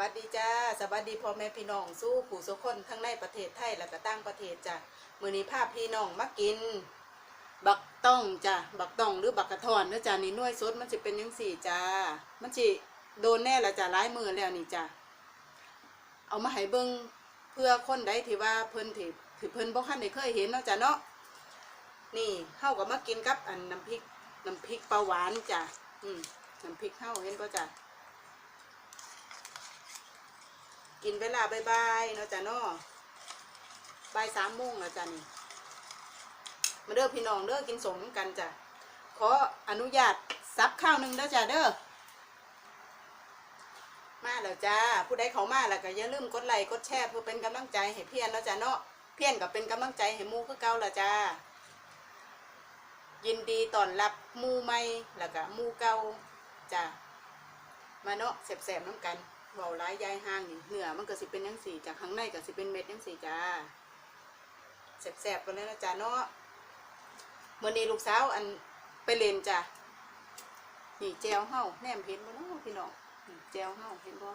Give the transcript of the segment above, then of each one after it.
วัสดีจ้าสวัสดีพ่อแม่พี่น้องสู้ผู้สุคนทั้งในประเทศไทยและก็ต่างประเทศจ้ะมือนี้พาพพี่น้องมากิน บักต้องจ้ะบักต้องหรือบักกระทอนเด้อจ้ะนี่น่วยสดมันสิเป็นจังสี่จ้ามันสิโดนแน่ละจ้ะหลายมือแล้วนี่จ้ะเอามาให้เบิ่งเพื่อคนใดที่ว่าเพิ่นที่ที่เพิ่นบ่คันได้เคยเห็นเนาะจ้ะเนาะนี่เฮาก็มากินกับอันน้ำพริกน้ำพริกปลาหวานจ้ะอืมน้ำพริกเฮาเห็นบ่จ้ะ กินเวลาบายๆเนาะจ้ะเนาะบ่ายสามโมงแล้วจ้ะนี่มาเด้อพี่น้องเด้อกินสมกันจ้ะขออนุญาตซับข้าวหนึ่งเด้อจ้ะเด้อมาแล้วจ้าผู้ใดเขามาแล้วก็อย่าลืมกดไลค์กดแชร์เพื่อเป็นกำลังใจให้เพียนเนาะจ้ะเนาะเพียนกับเป็นกำลังใจให้มูคือเก่าละจ้ายินดีต้อนรับมูใหม่แล้วก็มูเก่าจ้ะมาเนาะแสบๆน้ำกัน เบาร้ายยายห่างนี่เนื้อมันก็สิเป็นยังสีจากข้างในก็สิเป็นเม็ดยังสีจ้าแสบๆกันเลยนะจ้าเนาะเมื่อนี้ลูกสาวอันไปเล่นจ้ะนี่แจวเฮาแนมเห็นบ่เนาะพี่น้องนี่แจวเฮาเห็นบ่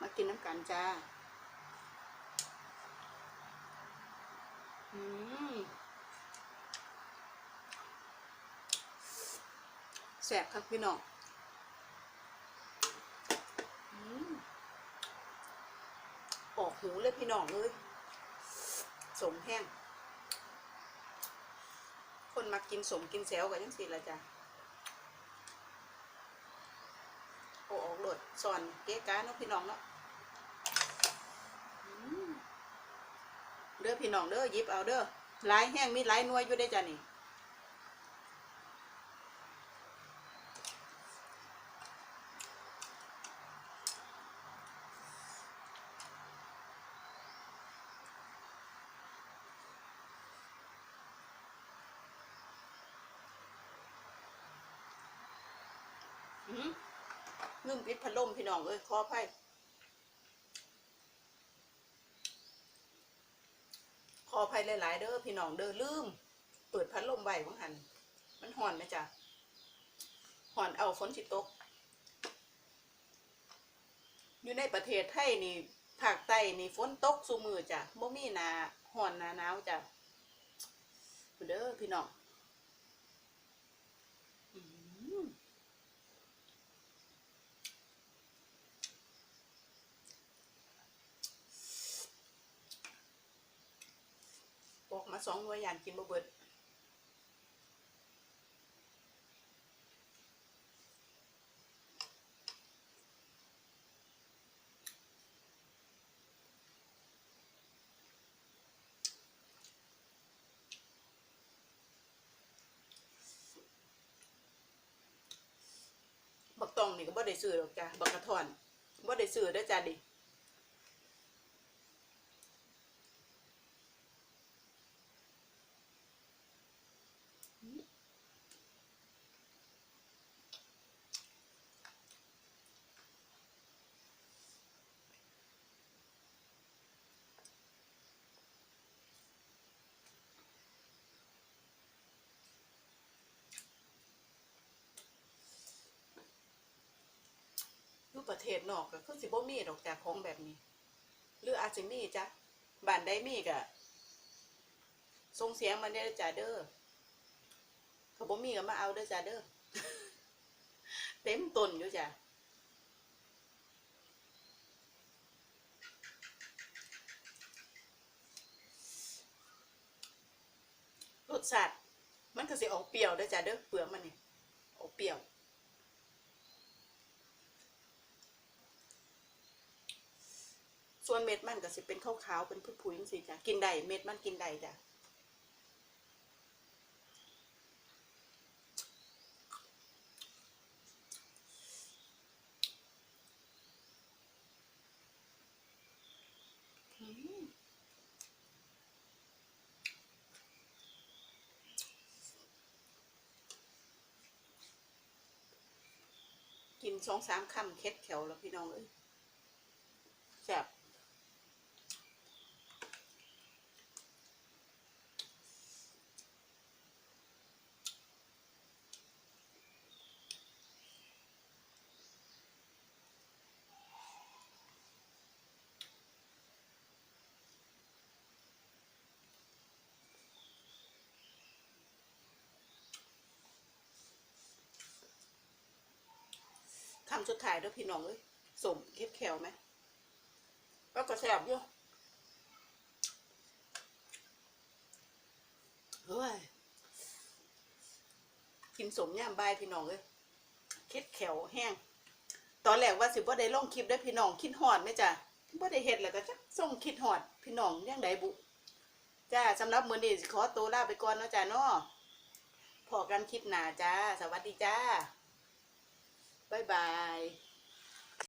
มากินน้ำกันจ้าอืม แสบครับพี่น้องออกหูเลยพี่น้องเลยสมแห้ง คนมากินสมกินแซวกันยังสิละจ้ะโอ้ออกหลดสอนเก๊ก้าเนาะพี่น้องเนาะเด้อพี่น้องเด้อยิบเอาเด้อหลายแห้งมีหลายนวยอยู่ได้จ้ะนี่ ลืมปิดพัดลมพี่น้องเอ้ยขออภัยขออภัยหลายๆเด้อพี่น้องเด้อลืม เปิดพัดลมไว้วังหัน มันห่อนไหมจ๊ะห่อนเอาฝนสิตก อยู่ในประเทศไทยนี่ภาคใต้นี่ฝนตกสุมือจ้ะบ่มีนาห่อนนาหนาวจ้ะเด้อพี่น้องอืม ปอกมาสองหน่วยยานกินบ่เบิดบักตองนี่ก็บ่ได้ซื้อหรอกจ้ะบักกระท่อนบ่ได้ซื้อเด้อจ้ะดิ ประเทศนอกก็คือสิบ่มีดอกจากของแบบนี้ หรืออาจจะมีจ้ะบ้านใดมีก็ส่งเสียงมาเด้อจ้าเด้อเขาบ่มีก็มาเอาเด้อจ้าเด้อเต็มตนอยู่จ้ะรสชาติมันก็สิออกเปรี้ยวเด้อจ้าเด้อเปลือกมันนี่ออกเปรี้ยว ส่วนเม็ดมันก็สิเป็นขาวๆเป็นผุยๆจังซี่จ้ะกินได้เม็ดมันกินได้จ้ะกินสองสามคำเค็ดแถวแล้วพี่น้องเอ้ยำสุดท้ายเด้วยพี่น้องเอ้ยสมเค็ดแขวไหมแล้วก็แซ่บอยู่เฮ้ยกินสมย่ามบายพี่น้องเอ้ยเค็ดแขวแห้ง ตอนแรกว่าสิบ่ได้ลงคลิปได้อพี่น้องคิดฮอดไหมจ้ะบ่ได้เฮ็ดแล้วก็จักส่งคิดฮอด พี่น้องยังไดบุจ้าสำหรับมือนี้ขอตัวลาไปก่อนเนาะจ้าเนาะพอกันคลิปหนาจ้า สวัสดีจ้า Bye-bye.